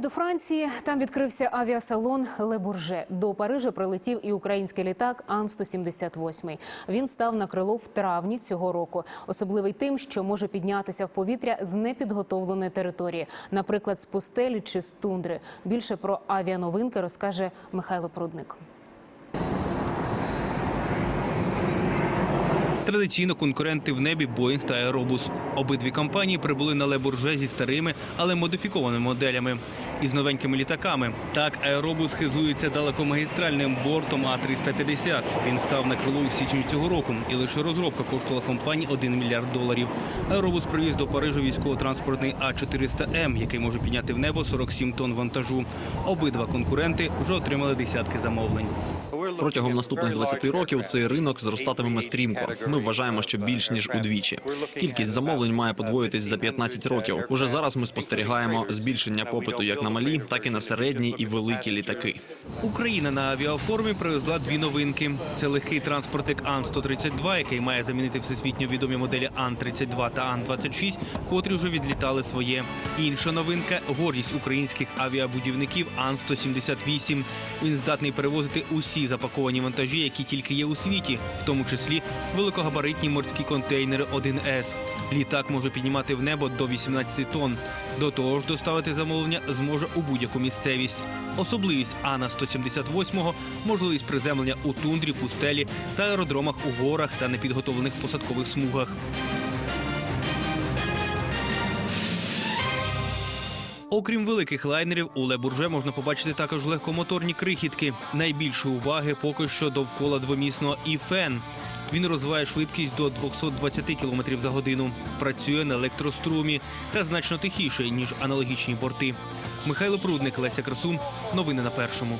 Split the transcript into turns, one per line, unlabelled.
До Франції там відкрився авіасалон Ле Бурже. До Парижа прилетів і український літак Ан-178. Він став на крило в травні цього року. Особливий тим, що може піднятися в повітря з непідготовленої території, наприклад, з пустелі чи з тундри. Більше про авіановинки розкаже Михайло Прудник.
Традиційно конкуренти в небі Боїнг та Аеробус. Обидві компанії прибули на Лебурже зі старими, але модифікованими моделями. Із новенькими літаками. Так, Аеробус хизується далекомагістральним бортом А350. Він став на крило у січні цього року, і лише розробка коштувала компанії 1 мільярд доларів. Аеробус привіз до Парижу військово-транспортний А400М, який може підняти в небо 47 тонн вантажу. Обидва конкуренти вже отримали десятки замовлень.
Протягом наступних 20 років цей ринок зростатиме стрімко. Ми вважаємо, що більш ніж удвічі. Кількість замовлень має подвоїтись за 15 років. Уже зараз ми спостерігаємо збільшення попиту як на малі, так і на середні і великі літаки.
Україна на авіаформі привезла дві новинки. Це легкий транспортник Ан-132, який має замінити всесвітньо відомі моделі Ан-32 та Ан-26, котрі вже відлітали своє. Інша новинка гордість українських авіабудівників Ан-178. Він здатний перевозити усі запаковані вантажі, які тільки є у світі, в тому числі великогабаритні морські контейнери 1С. Літак може піднімати в небо до 18 тонн. До того ж, доставити замовлення зможе у будь-яку місцевість. Особливість Ана 178 – можливість приземлення у тундрі, пустелі та аеродромах у горах та непідготовлених посадкових смугах. Окрім великих лайнерів, у Ле-Бурже можна побачити також легкомоторні крихітки. Найбільше уваги поки що довкола двомісного «Іфен». Він розвиває швидкість до 220 км за годину, працює на електрострумі та значно тихіше, ніж аналогічні борти. Михайло Прудник, Леся Красун. Новини на першому.